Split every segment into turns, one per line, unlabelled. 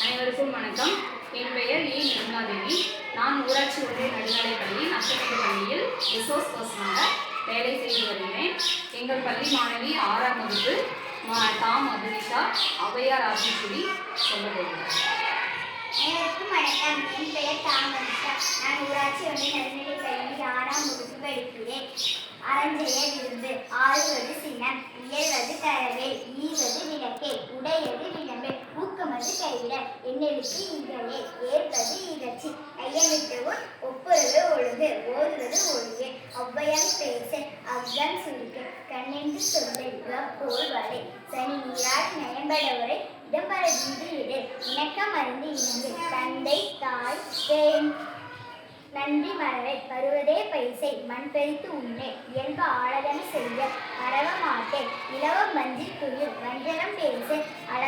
அனைவருக்கும் வணக்கம். என் பெயர் ஏ. நிர்மலாதேவி. நான் ஊராட்சி ஒன்றிய நடுநிலைப் பள்ளியில் நஷ்டமேடு பள்ளியில் ரிசோர்ஸ் பர்சனாக வேலை செய்து வருகிறேன். எங்கள் பள்ளி மாணவி ஆறாம் வகுப்பு மா- தா மதுரிகா ஔவையார் சொல்ல போகிறார்.
அனைவருக்கும் வணக்கம். என் பெயர் தாமதிஷா நான் ஊராட்சி ஒன்றிய நடுநிலைப் பள்ளியில் ஆறாம் வகுப்பு படிக்கிறேன். அறஞ்செய்ய கைவிட எண்ணெழுத்து ஏற்பது ஐயமிட்டவும் ஒப்புறது ஓதுவது பேச. அவ்வாம் சுருக்க. கண்ணென்று போல் வரை சனி நயம்படவரை இடம்பர வீடு இடு இணக்கம் அறிந்து இணங்கு தந்தை தாய் தேன் நன்றி மறவை. வருவதே பைசை. மண் பெறித்து உண்ணே. இயல்பு ஆளதன செய்ய. மறவ மாட்டேன் இலவம் மஞ்சில் துயில் வஞ்சகம் பேச. அழகு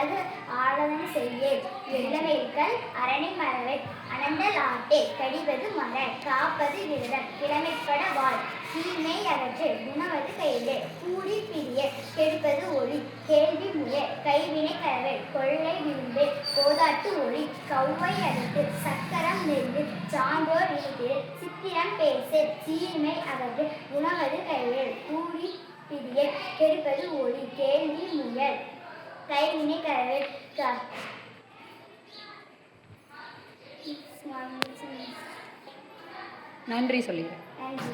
செய்யேன். செய்ய அரணை மரவை அனந்தல் ஆட்டே கடிவது மர காப்பது விரதம் கிழமைப்பட வாழ். தீமை அகற்று உணவது கைது கூடி பிரிய கெடுப்பது ஒளி. கேள்வி முய கைவினை கரவை கொள்ளை விரும்பு கோதாட்டு ஒளி. கௌவை அடுத்து சக்கரம் நெல்லு சான்றோர் வீட்டில் சித்திரம் பேசு. சீர்மை அகற்று உணவது கையில். கூடி பிரிய கெடுப்பது ஒளி. கேள்வி முயல். கைவினை கரவை க
நன்றி சொல்லிடுறேன்
நன்றி